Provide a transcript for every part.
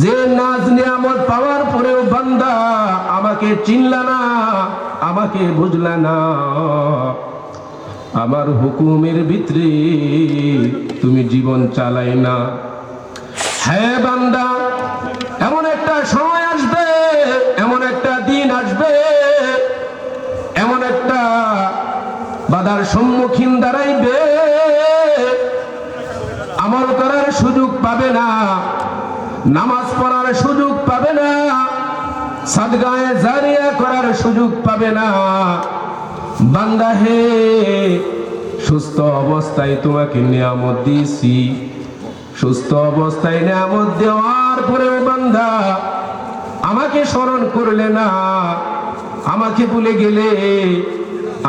যে নাজ নিয়ামত পাওয়ার পরেও বান্দা আমাকে চিনলা না, আমাকে বুঝলা না। আমার হুকুমের ভিতরে তুমি জীবন চালাই না। হ্যাঁ বান্দা, এমন একটা সময় আসবে, এমন একটা দিন আসবে, এমন একটা বাধার সম্মুখীন দাঁড়াইবে। আমল করার সুযোগ পাবে না। নামাজ পড়ার সুযোগ পাবে না, সাদগায়ে জারিয়া করার সুযোগ পাবে না। বান্দা হে, সুস্থ অবস্থায় তোমাকে নিয়ামত দিয়েছি। সুস্থ অবস্থায় নিয়ামত দেওয়ার পরেও বান্দা, আমাকে স্মরণ করলে না, আমাকে ভুলে গেলে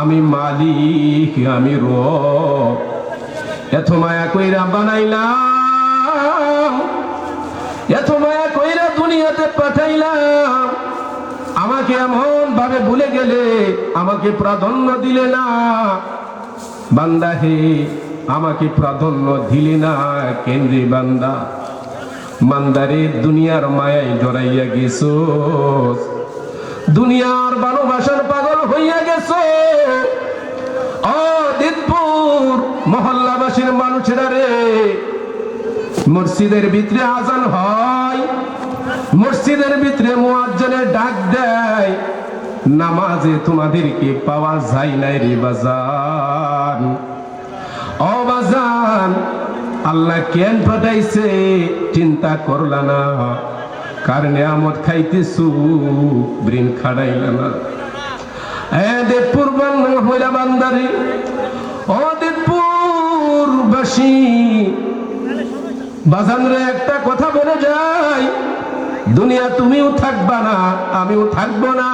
আমি মালিক, আমি রব। এত মায়া কইরা বানাইলাম। এত মায়া কইরা দুনিয়াতে পাঠাইলাম। আমাকে এমন ভাবে ভুলে গেলে আমাকে প্রাধান্য দিলে না। বান্দা হে, আমাকে প্রাধান্য দিলে না কেন্দ্রে বান্দা? মান্দারে দুনিয়ার মায়ায় জড়াইয়া গেছো দুনিয়ার ভালোবাসার পাগল হইয়া গেছো। ও দিতপুর মহল্লাবাসীর মানুষেরা রে মসজিদের ভিতরে আজান হয়। মসজিদের ভিতরে মুয়াজ্জিনের ডাক দেয়, নামাজে তোমাদেরকে পাওয়া যায় নাই রে বাজান। ও বাজান, আল্লাহ কেন পাঠাইছে চিন্তা করলা না। কার নিয়ামত খাইতেছু? ব্রেন খাড়াইলা না। এ দেবপুর হইলা বান্দারি, ও দেবপুর বাসী বাজানরে একটা কথা বলে যাই। দুনিয়া তুমিও থাকবা না, আমিও থাকব না।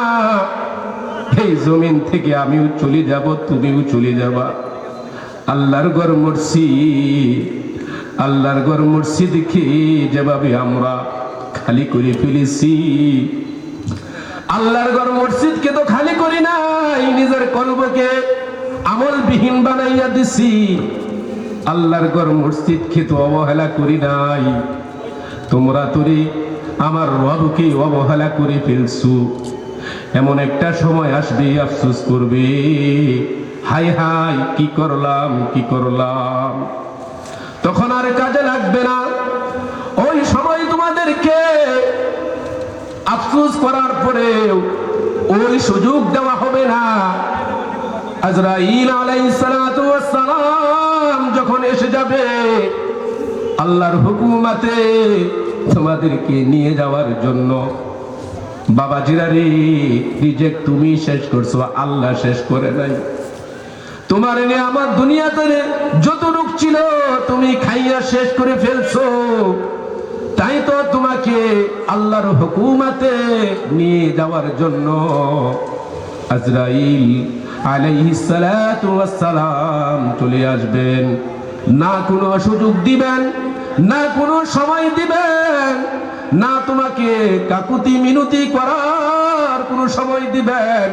এই জমিন থেকে আমিও চলে যাব, তুমিও চলে যাবা। আল্লাহর ঘর মসজিদ আল্লাহর ঘর মসজিদ খেয়ে যেভাবে আমরা খালি করে ফেলেছি। আল্লাহর ঘর মসজিদকে তো খালি করি নাই, নিজের কলবকে আমলবিহীন বানাইয়া দিছি। আল্লাহর ঘর মসজিদকে তো অবহেলা করি নাই। তোমরা তোরে আমার রবকে অবহেলা করে ফেলছু। এমন একটা সময় আসবে, আফসোস করবে। হাই হাই, কি করলাম কি করলাম? তখন আর কাজে লাগবে না। ওই সময় তোমাদেরকে আফসোস করার পরেও ওই সুযোগ দেওয়া হবে না। আজরাইল আলাইহিস সালাতু সালাম যখন এসে যাবে, আল্লাহর হুকুমাতে তোমাদেরকে নিয়ে যাওয়ার জন্য, বাবা জিরারে, রিজেক্ট তুমি শেষ করছ, আল্লাহ শেষ করে নাই। তোমার এনে আমার দুনিয়াতে যতটুক ছিল তুমি খাইয়া শেষ করে ফেলছো। তাই তো তোমাকে আল্লাহর হুকুমাতে নিয়ে যাওয়ার জন্য আজরাইল আলাইহিস সালাতু ওয়াস সালাম চলে আসবেন। না কোনো সুযোগ দিবেন, না কোনো সময় দিবেন, না তোমাকে কাকুতি মিনতি করার কোনো সময় দিবেন।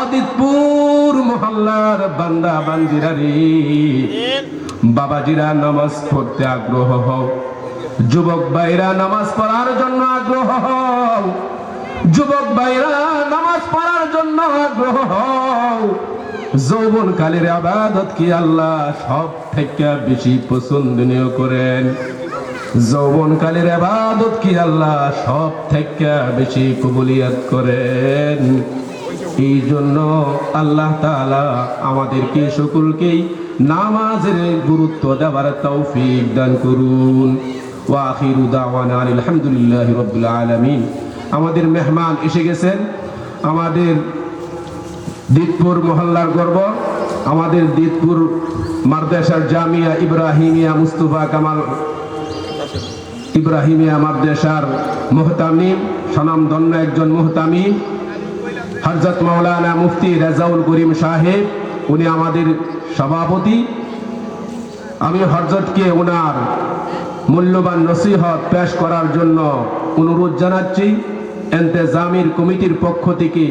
আদিতপুর মহল্লার বান্দা বান্দিরা রে বাবাজিরা নামাজ পড়তে আগ্রহ হও। যুবক ভাইরা নামাজ পড়ার জন্য আগ্রহ হও। যুবক ভাইরা, নামাজ পড়ার জন্য আগ্রহ যৌবন কালের আবাদত কি আল্লাহ সব থেকে বেশি পছন্দনীয় করেন? যৌবন কালের আবাদত কি আল্লাহ সব থেকে বেশি কবুলিয়াত করেন? এই জন্য আল্লাহ তাআলা আমাদেরকে সকলকেই নামাজের গুরুত্ব দেওয়ার তৌফিক দান করুন। ওয়া আখিরু দাওয়ানা আলহামদুলিল্লাহি রাব্বিল আলামিন। আমাদের মেহমান এসে গেছেন। আমাদের দিতপুর মহল্লার গর্ব, আমাদের দিতপুর মাদ্রাসার জামিয়া ইব্রাহিমিয়া মুস্তফা কামাল ইব্রাহিমিয়া মাদ্রাসার মোহতামিম স্বনামধন্য একজন মোহতামিম হজরত মাওলানা মুফতি রেজাউল করিম সাহেব, উনি আমাদের সভাপতি। আমি হরজতকে ওনার মূল্যবান নসিহত পেশ করার জন্য অনুরোধ জানাচ্ছি। এন্তেজামির কমিটির পক্ষ থেকে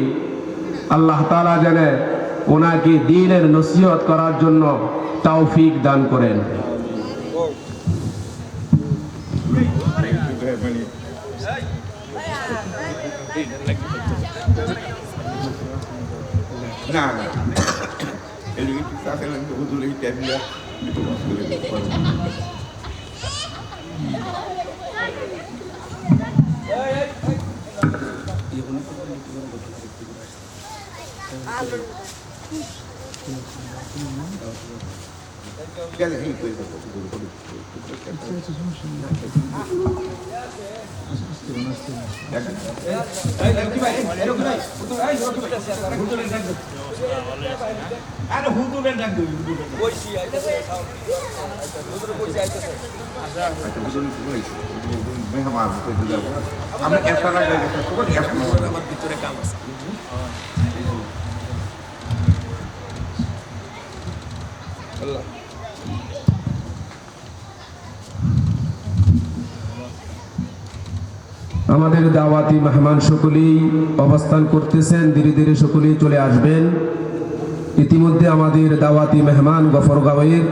আল্লাহ তালা জানে ওনাকে দিনের নসিহত করার জন্য তাওফিক দান করেন। না। একটু বাস করে দিতে পারব। গেলে এই করে দেবো, হুজুর, হুজুর, হুজুর, আরে হুজুরের ডাক দিবি হুজুরের আচ্ছা, হুজুর, হুজুর, হুজুর, মেহমান করে যাব। আমরা একটা লাগাই একটা আমাদের দাওয়াতি মেহমান সকলেই অবস্থান করতেছেন, ধীরে ধীরে সকলেই চলে আসবেন। ইতিমধ্যে আমাদের দাওয়াতি মেহমান গফরগাঁওয়ের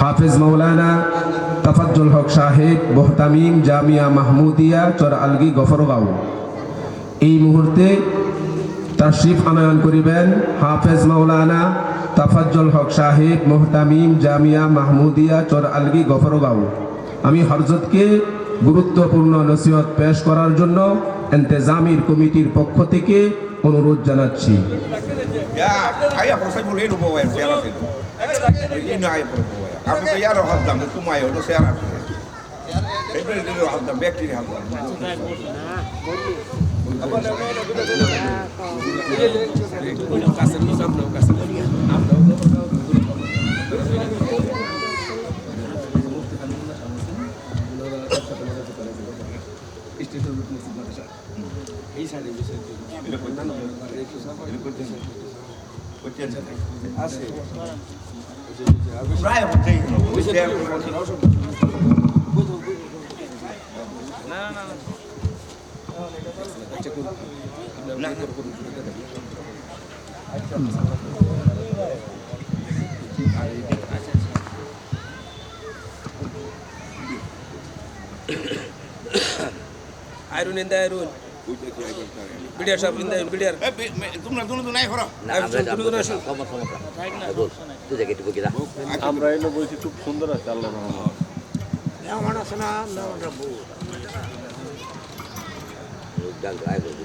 হাফেজ মৌলানা তাফাজ্জুল হক সাহেব বহতামিম জামিয়া মাহমুদিয়া চর আলগি গফরগাঁও এই মুহূর্তে তার তাশরিফ আনয়ন করিবেন হাফেজ মৌলানা তাফাজ্জুল হক সাহেব মোহতামিম জামিয়া মাহমুদিয়া চর আলগি গফরগাঁও আমি হরজতকে গুরুত্বপূর্ণ নসিহত পেশ করার জন্য এন্তেজামির কমিটির পক্ষ থেকে অনুরোধ জানাচ্ছি Ya, ayah kalau saya boleh itu bawa yang Raya kunci. Kunci. আইরুন আইরুন বিডিআর সাহেব ইন্দা বিডিআর Eh, তোমরা দুনো দুনো নাই করো না আমরা এটা আমরা সমস্যা সমস্যা বল তুই জায়গায় একটু বকিরা আমরা এনে বলছি খুব সুন্দর আছে আল্লাহ ডাল রায় করে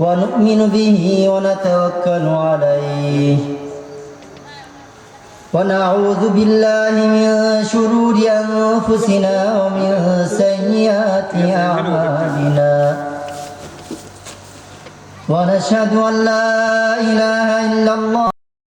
ونؤمن به ونتوكل عليه ونعوذ بالله من شرور أنفسنا ومن سيئات أعمالنا ونشهد أن لا إله إلا الله